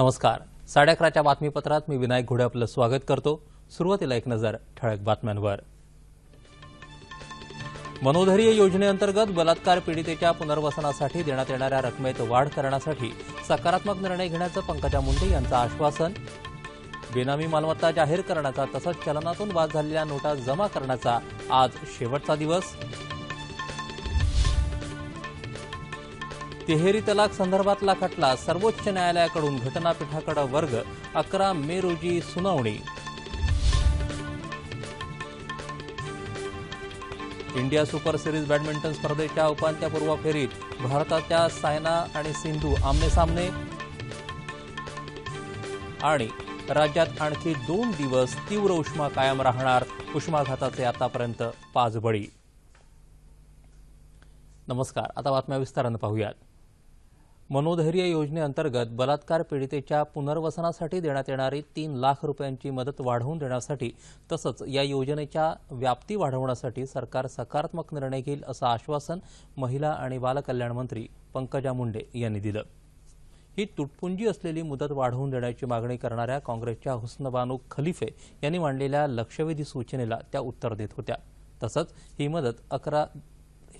नमस्कार. साडे अकराच्या बातमीपत्रात मी विनायक घोडे आपलं स्वागत करतो. सुरुवातीला एक नजर ठळक बातम्यांवर. मनोधैर्य योजनेअंतर्गत बलात्कार पीडितेच्या पुनर्वसनासाठी देण्यात येणाऱ्या रकमेत वाढ करण्यासाठी सकारात्मक निर्णय घेण्याचं पंकजा मुंडे यांचं आश्वासन. बेनामी मालमत्ता जाहीर करण्याचा तसंच चलनातून बाद झालेल्या नोटा जमा करण्याचा आज शेवटचा दिवस. तिहेरी तलाक संदर्भातला खटला सर्वोच्च न्यायालयाकडून घटनापीठाकडे वर्ग अकरा मे रोजी सुनावणी. इंडिया सुपर सिरीज बॅडमिंटन स्पर्धेच्या उपांत्यपूर्व फेरीत भारताच्या सायना आणि सिंधू आमने सामने आणि राज्यात आणखी दोन दिवस तीव्र उष्मा कायम राहणार उष्माघाताचे आतापर्यंत पाच बळी नमस्कार आता बातम्या विस्तारानं पाहूयात. मनोधैर्य योजनेअंतर्गत बलात्कार पीडितेच्या पुनर्वसनासाठी देण्यात येणारी तीन लाख रुपयांची मदत वाढवून देण्यासाठी तसंच या योजनेच्या व्याप्ती वाढवण्यासाठी सरकार सकारात्मक निर्णय घेईल असं आश्वासन महिला आणि बालकल्याण मंत्री पंकजा मुंडे यांनी दिलं. ही तुटपुंजी असलेली मुदत वाढवून देण्याची मागणी करणाऱ्या काँग्रेसच्या हुस्नबानू खलिफे यांनी मांडलेल्या लक्षवेधी सूचनेला त्या उत्तर देत होत्या. तसंच ही मदत अकरा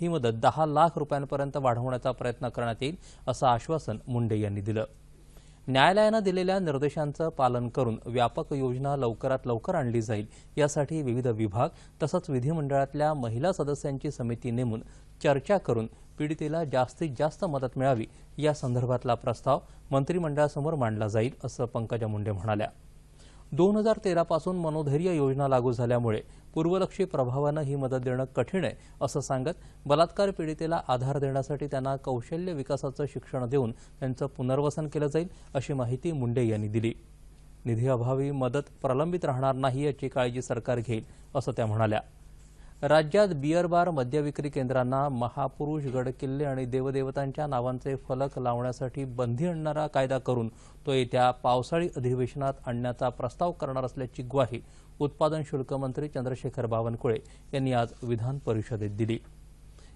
ही मदत दहा लाख रुपयांपर्यंत वाढवण्याचा प्रयत्न करण्यात येईल असं आश्वासन मुंडे यांनी दिलं. न्यायालयानं दिलेल्या निर्देशांचं पालन करून व्यापक योजना लवकरात लवकर आणली जाईल यासाठी विविध विभाग तसंच विधिमंडळातल्या महिला सदस्यांची समिती नेमून चर्चा करून पीडितेला जास्तीत जास्त मदत मिळावी या संदर्भातला प्रस्ताव मंत्रिमंडळासमोर मांडला जाईल असं पंकजा मुंडे म्हणाल्या. दोन हजार तेरापासून मनोधैर्य योजना लागू झाल्यामुळे पूर्वलक्षी प्रभावानं ही मदत देणं कठीण आहे असं सांगत बलात्कार पीडितेला आधार देण्यासाठी त्यांना कौशल्य विकासाचं शिक्षण देऊन त्यांचं पुनर्वसन केलं जाईल अशी माहिती मुंडे यांनी दिली. निधीअभावी मदत प्रलंबित राहणार नाही याची काळजी सरकार घेईल असं त्या म्हणाल्या. राज्यात बिअर बार मद्यविक्री केंद्रांना महापुरुष गडकिल्ले आणि देवदेवतांच्या नावांचे फलक लावण्यासाठी बंदी आणणारा कायदा करून तो येत्या पावसाळी अधिवेशनात आणण्याचा प्रस्ताव करणार असल्याची ग्वाही उत्पादन शुल्क मंत्री चंद्रशेखर बावनकुळे यांनी आज विधान परिषदेत दिली.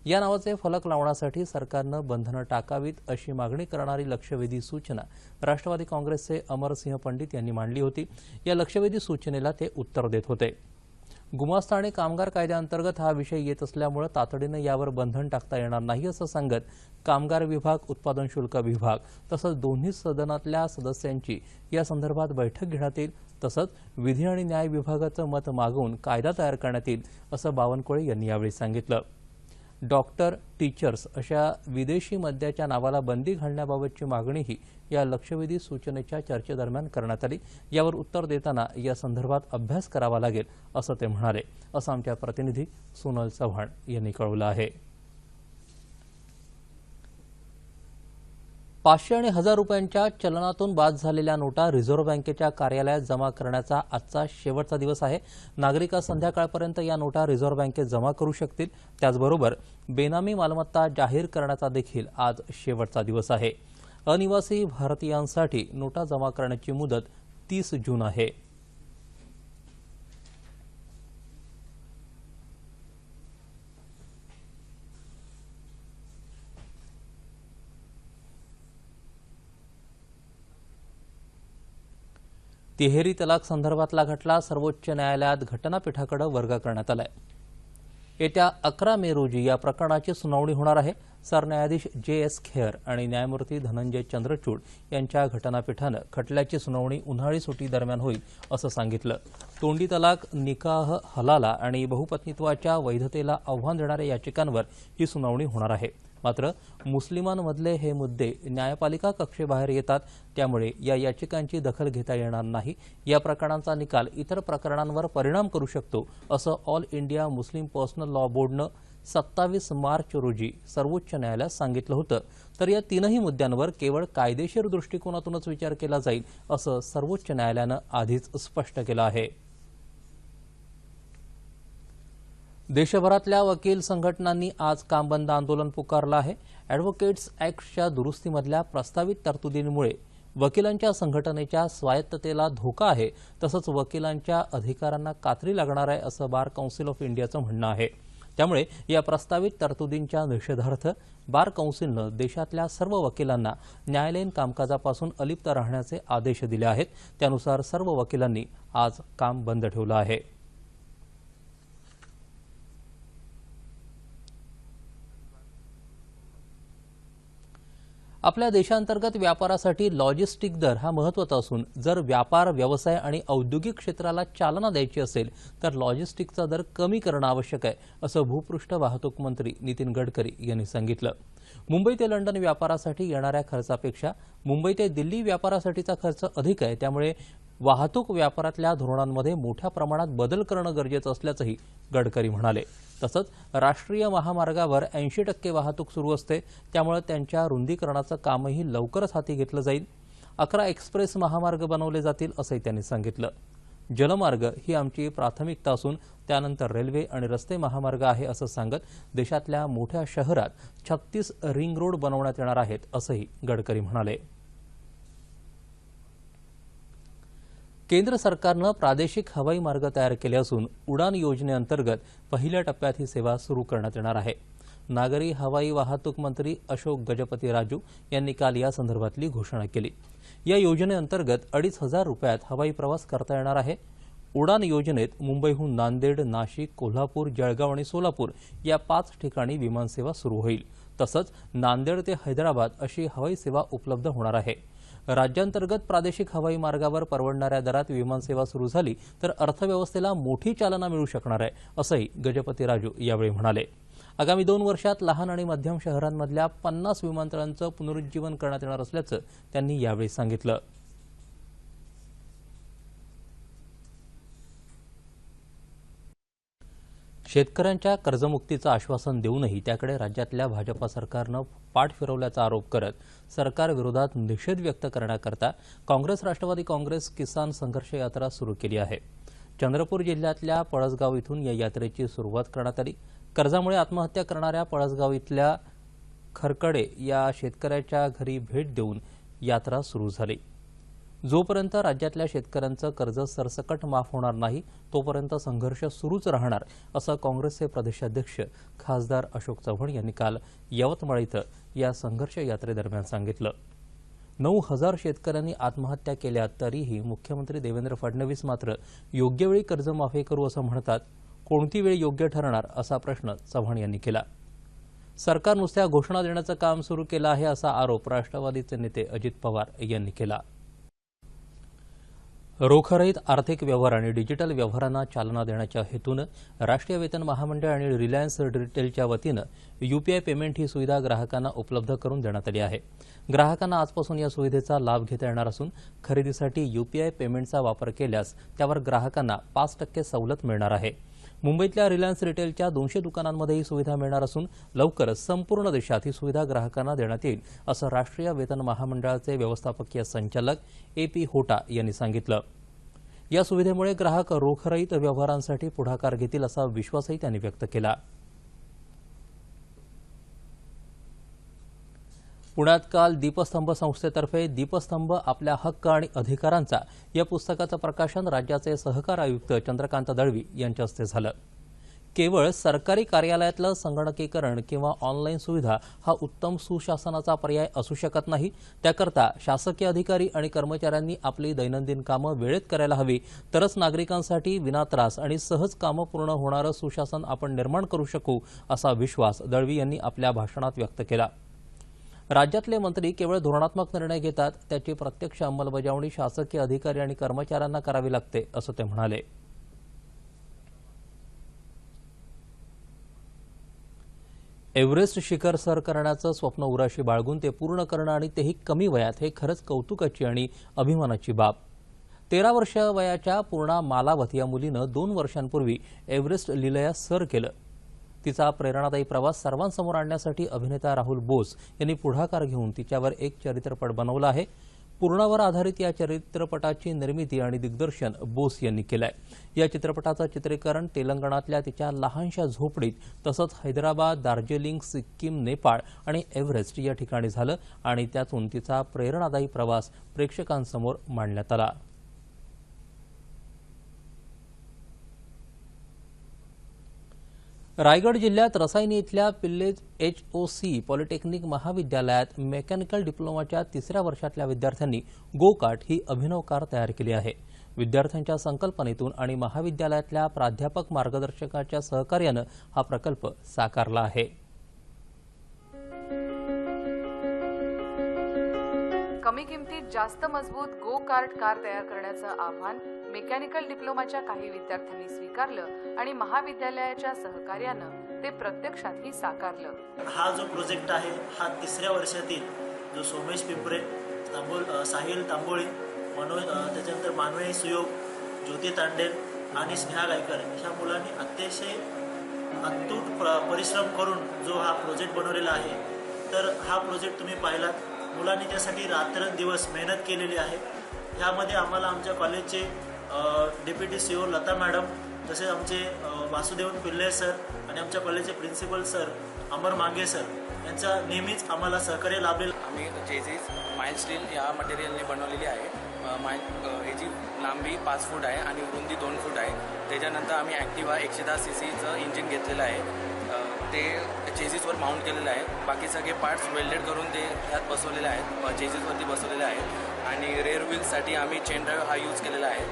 या नावाचे फलक लावण्यासाठी सरकारनं बंधनं टाकावीत अशी मागणी करणारी लक्षवेधी सूचना राष्ट्रवादी काँग्रेसचे अमरसिंह पंडित यांनी मांडली होती. या लक्षवेधी सूचनेला ते उत्तर देत होते. गुमास्ता आणि कामगार कायद्याअंतर्गत हा विषय येत असल्यामुळे तातडीनं यावर बंधन टाकता येणार नाही असं सांगत कामगार विभाग उत्पादन शुल्क विभाग तसंच दोन्ही सदनातल्या सदस्यांची या संदर्भात बैठक घेण्यात येईल. तसंच विधी आणि न्याय विभागाचं मत मागवून कायदा तयार करण्यात येईल असं बावनकुळे यांनी यावेळी सांगितलं. डॉक्टर टीचर्स अशा विदेशी मद्याच्या नावाला बंदी घालण्याबाबतची मागणीही या लक्षवेधी सूचनेच्या चर्चेदरम्यान करण्यात आली. यावर उत्तर देताना या संदर्भात अभ्यास करावा लागेल असं ते म्हणाले. असं आमच्या प्रतिनिधी सोनल चव्हाण यांनी कळवलं आहे. पाचशे आणि हजार रुपयांच्या चलनातून बाद झालेल्या नोटा रिझर्व्ह बँकेच्या कार्यालयात जमा करण्याचा आजचा शेवटचा दिवस आहे. नागरिक संध्याकाळपर्यंत या नोटा रिझर्व्ह बँकेत जमा करू शकतील. त्याचबरोबर बेनामी मालमत्ता जाहीर करण्याचा देखील आज शेवटचा दिवस आहे. अनिवासी भारतीयांसाठी नोटा जमा करण्याची मुदत तीस जून आहे. तिहेरी तलाक संदर्भातला खटला सर्वोच्च न्यायालयात घटनापीठाकडे वर्ग करण्यात आलाय. येत्या अकरा मे रोजी या प्रकरणाची सुनावणी होणार आहे. सरन्यायाधीश जे एस खेअर आणि न्यायमूर्ती धनंजय चंद्रचूड यांच्या घटनापीठानं खटल्याची सुनावणी उन्हाळी सुटी दरम्यान होईल असं सांगितलं. तोंडी तलाक निकाह हलाला आणि बहुपत्नीत्वाच्या वैधतेला आव्हान देणाऱ्या याचिकांवर ही सुनावणी होणार आहे. मात्र मुस्लिमांमधले हे मुद्दे न्यायपालिका कक्षेबाहेर येतात त्यामुळे या याचिकांची दखल घेता येणार नाही. या प्रकरणांचा निकाल इतर प्रकरणांवर परिणाम करू शकतो असं all India Muslim personal law बोर्डनं सत्तावीस मार्च रोजी सर्वोच्च न्यायालयात सांगितलं होतं. तर या तीनही मुद्द्यांवर केवळ कायदेशीर दृष्टिकोनातूनच विचार केला जाईल असं सर्वोच्च न्यायालयानं आधीच स्पष्ट केलं आहे. देशभरातल्या वकील संघटनांनी आज कामबंद आंदोलन पुकारलं आहे. अॅडव्होकेट्स अॅक्टच्या दुरुस्तीमधल्या प्रस्तावित तरतुदींमुळे वकिलांच्या संघटनेच्या स्वायत्ततेला धोका आहे तसंच वकिलांच्या अधिकारांना कात्री लागणार आहे असं बार कौन्सिल ऑफ इंडियाचं म्हणणं आहे. त्यामुळे या प्रस्तावित तरतुदींच्या निषेधार्थ बार कौन्सिलनं देशातल्या सर्व वकिलांना न्यायालयीन कामकाजापासून अलिप्त राहण्याचे आदेश दिले आहेत. त्यानुसार सर्व वकिलांनी आज काम बंद ठेवलं आहे. आपल्या देशांतर्गत व्यापारासाठी लॉजिस्टिक दर हा महत्त्वाचा असून जर व्यापार व्यवसाय आणि औद्योगिक क्षेत्राला चालना द्यायची असेल तर लॉजिस्टिकचा दर कमी करणं आवश्यक आहे असं भूपृष्ठ वाहतूक मंत्री नितीन गडकरी यांनी सांगितलं. मुंबई ते लंडन व्यापारासाठी येणाऱ्या खर्चापेक्षा मुंबई ते दिल्ली व्यापारासाठीचा खर्च अधिक आहे त्यामुळे वाहतूक व्यापारातल्या धोरणांमध्ये मोठ्या प्रमाणात बदल करणं गरजेचं असल्याचंही गडकरी म्हणाले. तसंच राष्ट्रीय महामार्गावर ऐंशी टक्के वाहतूक सुरू असते त्यामुळे त्यांच्या रुंदीकरणाचं कामही लवकरच हाती घेतलं जाईल. अकरा एक्सप्रेस महामार्ग बनवले जातील असंही त्यांनी सांगितलं. जलमार्ग ही आमची प्राथमिकता असून त्यानंतर रेल्वे आणि रस्ते महामार्ग आहे असं सांगत देशातल्या मोठ्या शहरात छत्तीस रिंग रोड बनवण्यात येणार आहेत असंही गडकरी म्हणाले. केंद्र सरकारनं प्रादेशिक हवाई मार्ग तयार केले असून उडान योजनेअंतर्गत पहिल्या टप्प्यात ही सेवा सुरू करण्यात येणार आहे. नागरी हवाई वाहतूक मंत्री अशोक गजपती राजू यांनी काल या संदर्भातली घोषणा केली. या योजनेअंतर्गत अडीच हजार रुपयात हवाई प्रवास करता येणार आहे. उडान योजनेत मुंबईहून नांदेड नाशिक कोल्हापूर जळगाव आणि सोलापूर या पाच ठिकाणी विमानसेवा सुरू होईल. तसंच नांदेड ते हैदराबाद अशी हवाई सेवा उपलब्ध होणार आहे. राज्यांतर्गत प्रादेशिक हवाई मार्गावर परवडणाऱ्या दरात विमानसेवा सुरू झाली तर अर्थव्यवस्थेला मोठी चालना मिळू शकणार आहे असंही गजपती राजू यावेळी म्हणाले. आगामी दोन वर्षात लहान आणि मध्यम शहरांमधल्या पन्नास विमानतळांचं पुनरुज्जीवन करण्यात येणार असल्याचं त्यांनी यावेळी सांगितलं. शेतकऱ्यांच्या कर्जमुक्तीचं आश्वासन देऊनही त्याकडे राज्यातल्या भाजपा सरकारनं पाठ फिरवल्याचा आरोप करत सरकारविरोधात निषेध व्यक्त करण्याकरता काँग्रेस राष्ट्रवादी काँग्रेस किसान संघर्ष यात्रा सुरू केली आहे. चंद्रपूर जिल्ह्यातल्या पळसगाव इथून या यात्रेची सुरुवात करण्यात आली. कर्जामुळे आत्महत्या करणाऱ्या पळसगाव इथल्या खरकडे या शेतकऱ्याच्या घरी भेट देऊन यात्रा सुरू झाली. जोपर्यंत राज्यातल्या शेतकऱ्यांचं कर्ज सरसकट माफ होणार नाही तोपर्यंत संघर्ष सुरूच राहणार असं काँग्रेसचे प्रदेशाध्यक्ष खासदार अशोक चव्हाण यांनी काल यवतमाळ इथं या संघर्ष यात्रेदरम्यान सांगितलं. नऊ हजार शेतकऱ्यांनी आत्महत्या केल्या तरीही मुख्यमंत्री देवेंद्र फडणवीस मात्र योग्य वेळी कर्जमाफी करू असं म्हणतात कोणती वेळ योग्य ठरणार असा प्रश्न चव्हाण यांनी केला. सरकार नुसत्या घोषणा देण्याचं काम सुरू केलं आहे असा आरोप राष्ट्रवादीचे नेते अजित पवार यांनी केला. रोखरहित आर्थिक व्यवहार आणि डिजिटल व्यवहारांना चालना देण्याच्या हेतूनं राष्ट्रीय वेतन महामंडळ आणि रिलायन्स रिटेलच्या वतीनं यूपीआय पेमेंट ही सुविधा ग्राहकांना उपलब्ध करून देण्यात आली आहे. ग्राहकांना आजपासून या सुविधेचा लाभ घेता येणार असून खरेदीसाठी यूपीआय पेमेंटचा वापर केल्यास त्यावर ग्राहकांना पाच टक्के सवलत मिळणार आहे. मुंबईतल्या रिलायन्स रिटेलच्या दोनशे दुकानांमध्ये ही सुविधा मिळणार असून लवकरच संपूर्ण देशात ही सुविधा ग्राहकांना देण्यात येईल असं राष्ट्रीय वेतन महामंडळाचे व्यवस्थापकीय संचालक ए पी होटा यांनी सांगितलं. या सुविधेमुळे ग्राहक रोखरहित व्यवहारांसाठी पुढाकार घेतील असा विश्वासही त्यांनी व्यक्त केला. पुण्यात काल दीपस्तंभ संस्थेतर्फे दीपस्तंभ आपल्या हक्क आणि अधिकारांचा या पुस्तकाचं प्रकाशन राज्याचे सहकार आयुक्त चंद्रकांत दळवी यांच्या हस्ते झालं. केवळ सरकारी कार्यालयातलं संगणकीकरण किंवा ऑनलाईन सुविधा हा उत्तम सुशासनाचा पर्याय असू शकत नाही. त्याकरता शासकीय अधिकारी आणि कर्मचाऱ्यांनी आपली दैनंदिन कामं वेळेत करायला हवी. तरच नागरिकांसाठी विनात्रास आणि सहज कामं पूर्ण होणारं सुशासन आपण निर्माण करू शकू असा विश्वास दळवी यांनी आपल्या भाषणात व्यक्त केला. राज्यातले मंत्री केवळ धोरणात्मक निर्णय घेतात त्याची प्रत्यक्ष अंमलबजावणी शासकीय अधिकारी आणि कर्मचाऱ्यांना करावी लागते असं ते म्हणाले. एव्हरेस्ट शिखर सर करण्याचं स्वप्न उराशी बाळगून ते पूर्ण करणं आणि तेही कमी वयात हे खरंच कौतुकाची आणि अभिमानाची बाब. तेरा वर्ष वयाच्या पूर्णा मालावत या मुलीनं दोन वर्षांपूर्वी एव्हरेस्ट लिलया सर केलं. तिचा प्रेरणादायी प्रवास सर्वांसमोर आणण्यासाठी अभिनेता राहुल बोस यांनी पुढाकार घेऊन तिच्यावर एक चरित्रपट बनवला आहे. पूर्णावर आधारित या चित्रपटाची निर्मिती आणि दिग्दर्शन बोस यांनी केलंय. या चित्रपटाचं चित्रीकरण तेलंगणातल्या तिच्या लहानशा झोपडीत तसंच हैदराबाद दार्जिलिंग सिक्कीम नेपाळ आणि एव्हरेस्ट या ठिकाणी झालं आणि त्यातून तिचा प्रेरणादायी प्रवास प्रेक्षकांसमोर मांडण्यात आला. रायगड जिल्ह्यात रसायनी इथल्या Pillai's H O C polytechnic महाविद्यालयात मेकॅनिकल डिप्लोमाच्या तिसऱ्या वर्षातल्या विद्यार्थ्यांनी गो कार्ट ही अभिनव कार तयार केली आहे. विद्यार्थ्यांच्या संकल्पनेतून आणि महाविद्यालयातल्या प्राध्यापक मार्गदर्शकाच्या सहकार्यानं हा प्रकल्प साकारला आहे. कमी किमतीत जास्त मजबूत गो कार्ट कार तयार करण्याचं आव्हान मेकॅनिकल डिप्लोमाच्या काही विद्यार्थ्यांनी स्वीकारलं आणि महाविद्यालयाच्या सहकार्यानं ते प्रत्यक्षातही साकारलं. हा जो प्रोजेक्ट आहे हा तिसऱ्या वर्षातील जो सोमेश पिंपरे तांबोल साहिल तांबोळी मनोज त्याच्यानंतर मानवी सुयोग ज्योती तांडेल आणि स्नेहा गायकर ह्या मुलांनी अतिशय अतूट परिश्रम करून जो हा प्रोजेक्ट बनवलेला आहे तर हा प्रोजेक्ट तुम्ही पाहिलात. मुलांनी त्यासाठी रात्रंदिवस मेहनत केलेली आहे. ह्यामध्ये आम्हाला आमच्या कॉलेजचे deputy C O Lata madam तसेच आमचे वासुदेवन पिल्ले सर आणि आमच्या कॉलेजचे प्रिन्सिपल सर अमर मांगे सर यांचा नेहमीच आम्हाला सहकार्य लाभेल आम्ही जेझीस माइल स्टील या मटेरियलने बनवलेली आहे माय याची लांबी पाच फूट आहे आणि रुंदी दोन फूट आहे त्याच्यानंतर आम्ही ॲक्टिवा एकशे दहा सी सीचं इंजिन घेतलेलं आहे. ते जेझीसवर माउंट केलेलं आहे. बाकी सगळे पार्ट्स वेल्डेड करून ते ह्यात बसवलेले आहेत जेझीसवरती बसवलेले आहेत. आणि रेअर व्हील्ससाठी आम्ही चेन ड्राईव्ह हा यूज केलेला आहे.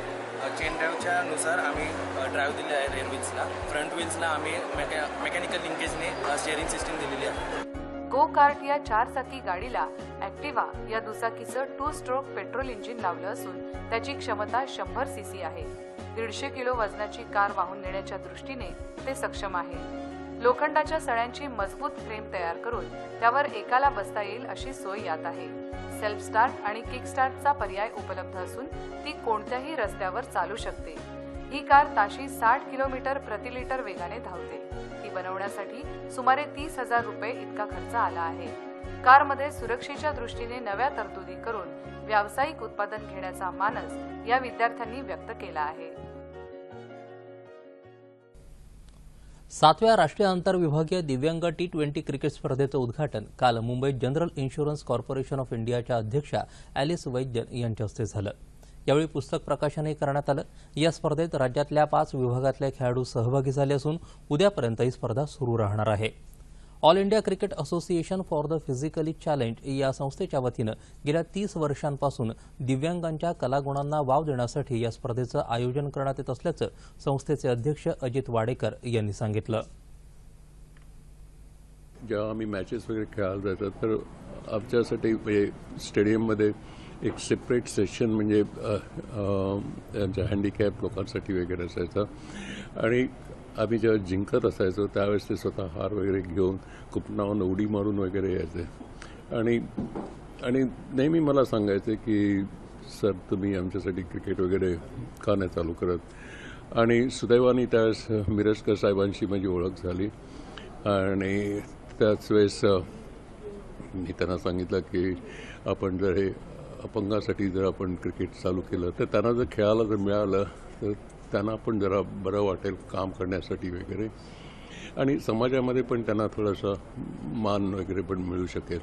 चेन ड्राईव्हच्या नुसार आम्ही ड्राईव्ह दिले आहे रेअर व्हील्सला फ्रंट व्हील्सला आम्ही मेकॅ मेकॅनिकल लिंकेजने स्टेअरिंग सिस्टीम दिलेली आहे. गो कार्ट या चारचाकी गाडीला ॲक्टिवा या दुचाकीचं टू स्ट्रोक पेट्रोल इंजिन लावलं असून त्याची क्षमता शंभर सीसी आहे. दीडशे किलो वजनाची कार वाहून नेण्याच्या दृष्टीने ते सक्षम आहे. लोखंडाच्या सळ्यांची मजबूत फ्रेम तयार करून त्यावर एकाला बसता येईल अशी सोय यात आहे. सेल्फ स्टार्ट आणि किक स्टार्टचा पर्याय उपलब्ध असून ती कोणत्याही रस्त्यावर चालू शकते. ही कार ताशी साठ किलोमीटर प्रति लिटर वेगाने धावते. ती बनवण्यासाठी सुमारे तीस हजार रुपये इतका खर्च आला आहे. कारमध्ये सुरक्षेच्या दृष्टीने नव्या तरतुदी करून व्यावसायिक उत्पादन घेण्याचा मानस या विद्यार्थ्यांनी व्यक्त केला आहे. सातव्या राष्ट्रीय आंतरविभागीय दिव्यांग टी ट्वेंटी क्रिकेट स्पर्धेचं उद्घाटन काल मुंबईत जनरल इन्शुरन्स कॉर्पोरेशन ऑफ इंडियाच्या अध्यक्षा ॲलिस वैद्य यांच्या हस्ते झालं. यावेळी पुस्तक प्रकाशनही करण्यात आलं. या स्पर्धेत राज्यातल्या पाच विभागातले खेळाडू सहभागी झाले असून उद्यापर्यंत ही स्पर्धा सुरू राहणार आहे. All India cricket association for the physically challenge या संस्थेच्या वतीनं गेल्या तीस वर्षांपासून दिव्यांगांच्या कलागुणांना वाव देण्यासाठी या स्पर्धेचं आयोजन करण्यात येत असल्याचं संस्थेचे अध्यक्ष अजित वाडेकर यांनी सांगितलं. जेव्हा आम्ही मॅचेस वगैरे खेळायला जायचो तर आमच्यासाठी म्हणजे स्टेडियममध्ये एक सेपरेट सेशन म्हणजे अ, हँडिकॅप लोकांसाठी वगैरे असायचं. आणि आम्ही जेव्हा जिंकत असायचो त्यावेळेस ते स्वतः हार वगैरे घेऊन कुपनावून उडी मारून वगैरे यायचे. आणि आणि नेहमी मला सांगायचे की सर तुम्ही आमच्यासाठी क्रिकेट वगैरे का नाही चालू करत? आणि सुदैवाने त्यावेळेस मिरजकर साहेबांशी माझी ओळख झाली. आणि त्याच वेळेस मी त्यांना सांगितलं की आपण जर हे अपंगासाठी जर आपण क्रिकेट चालू केलं तर त्यांना जर खेळायला जर मिळालं तर त्यांना पण जरा बरं वाटेल काम करण्यासाठी वगैरे. आणि समाजामध्ये पण त्यांना थोडंसं मान वगैरे पण मिळू शकेल.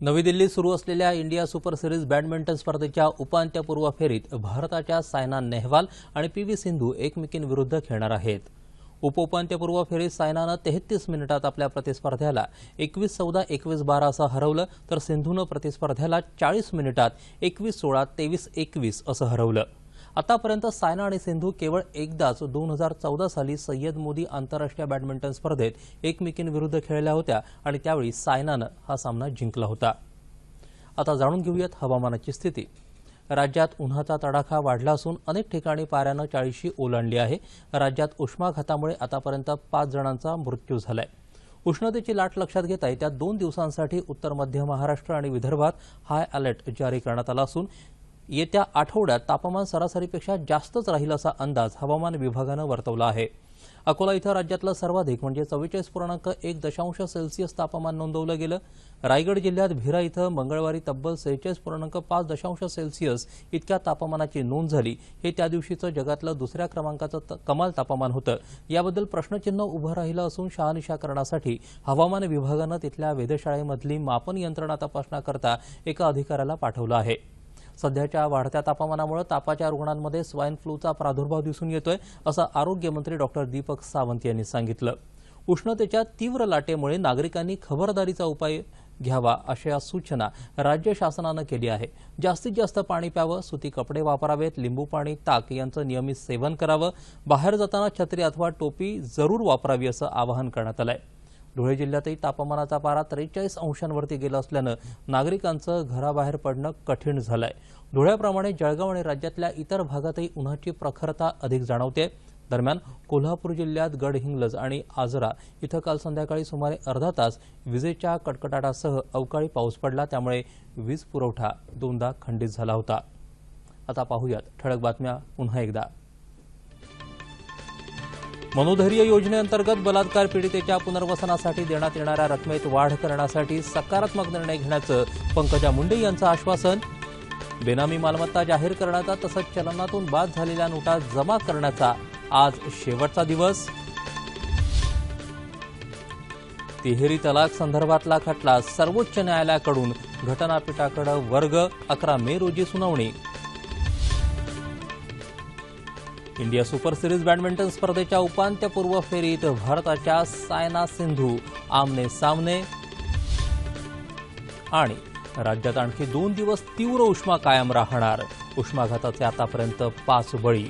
नवी दिल्लीत सुरू असलेल्या इंडिया सुपर सिरीज बॅडमिंटन स्पर्धेच्या उपांत्यपूर्व फेरीत भारताच्या सायना नेहवाल आणि पी व्ही सिंधू एकमेकींविरुद्ध खेळणार आहेत. उपउपांत्यपूर्व फेरीत सायनानं तेहतीस मिनिटात आपल्या प्रतिस्पर्ध्याला एकवीस चौदा एकवीस बारा असं हरवलं तर सिंधूनं प्रतिस्पर्ध्याला चाळीस मिनिटात एकवीस सोळा तेवीस एकवीस असं हरवलं. आतापर्यंत सायना आणि सिंधू केवळ एकदाच दोन हजार चौदा साली सय्यद मोदी आंतरराष्ट्रीय बॅडमिंटन स्पर्धेत एकमेकींविरुद्ध खेळल्या होत्या आणि त्यावेळी सायनानं हा सामना जिंकला होता. आता जाणून घेऊयात हवामानाची स्थिती. राज्यात उन्हाचा तडाखा वाढला असून अनेक ठिकाणी पाऱ्यानं चाळीशी ओलांडली आहे. राज्यात उष्माघातामुळे आतापर्यंत पाच जणांचा मृत्यू झालाय. उष्णतेची लाट लक्षात घेता येत्या दोन दिवसांसाठी उत्तर मध्य महाराष्ट्र आणि विदर्भात हाय अलर्ट जारी करण्यात आला असून येत्या आठवड्यात तापमान सरासरीपेक्षा जास्तच राहील असा अंदाज हवामान विभागानं वर्तवला आहे. अकोला इथं राज्यातलं सर्वाधिक म्हणजे चव्वेचाळीस पूर्णांक एक दशांश सेल्सिअस तापमान नोंदवलं गेलं. रायगड जिल्ह्यात भिरा इथं मंगळवारी तब्बल सेहेचाळीस पूर्णांक पाच दशांश सेल्सिअस इतक्या तापमानाची नोंद झाली. हे त्या दिवशीचं जगातलं दुसऱ्या क्रमांकाचं त- कमाल तापमान होतं. याबद्दल प्रश्नचिन्ह उभं राहिलं असून शहानिशा करण्यासाठी हवामान विभागानं तिथल्या वेधशाळेमधली मापन यंत्रणा तपासण्याकरता एका अधिकाऱ्याला पाठवलं आहे. सध्याच्या वाढत्या तापमानामुळे तापाच्या रुग्णांमध्ये स्वाईन फ्लूचा प्रादुर्भाव दिसून येतोय असं आरोग्यमंत्री डॉक्टर दीपक सावंत यांनी सांगितलं. उष्णतेच्या तीव्र लाटेमुळे नागरिकांनी खबरदारीचा उपाय घ्यावा अशा सूचना राज्य शासनानं केली आहे. जास्तीत जास्त पाणी प्यावं सुती कपडे वापरावेत लिंबू पाणी ताक यांचं नियमित सेवन करावं बाहेर जाताना छत्री अथवा टोपी जरूर वापरावी असं आवाहन करण्यात आलं आहे धुळे जिल्ह्यातही तापमानाचा पारा त्रेचाळीस अंशांवरती गेला असल्यानं नागरिकांचं घराबाहेर पडणं कठीण झालंय. धुळ्याप्रमाणे जळगाव आणि राज्यातल्या इतर भागातही उन्हाची प्रखरता अधिक जाणवते दरम्यान कोल्हापूर जिल्ह्यात गडहिंग्लज आणि आजरा इथं काल संध्याकाळी सुमारे अर्धा तास विजेच्या कडकडाटासह अवकाळी पाऊस पडला. त्यामुळे वीज पुरवठा दोनदा खंडित झाला होता. आता पाहूयात ठळक बातम्या पुन्हा एकदा. मनोधैर्य योजनेअंतर्गत बलात्कार पीडितेच्या पुनर्वसनासाठी देण्यात येणाऱ्या रकमेत वाढ करण्यासाठी सकारात्मक निर्णय घेण्याचं पंकजा मुंडे यांचं आश्वासन. बेनामी मालमत्ता जाहीर करण्याचा तसंच चलनातून बाद झालेल्या नोटा जमा करण्याचा आज शेवटचा दिवस. तिहेरी तलाक संदर्भातला खटला सर्वोच्च न्यायालयाकडून घटनापीठाकडे वर्ग अकरा मे रोजी सुनावणी. इंडिया सुपर सिरीज बॅडमिंटन स्पर्धेच्या उपांत्यपूर्व फेरीत भारताच्या सायना सिंधू आमने सामने. आणि राज्यात आणखी दोन दिवस तीव्र उष्मा कायम राहणार. उष्माघाताचे आतापर्यंत पाच बळी.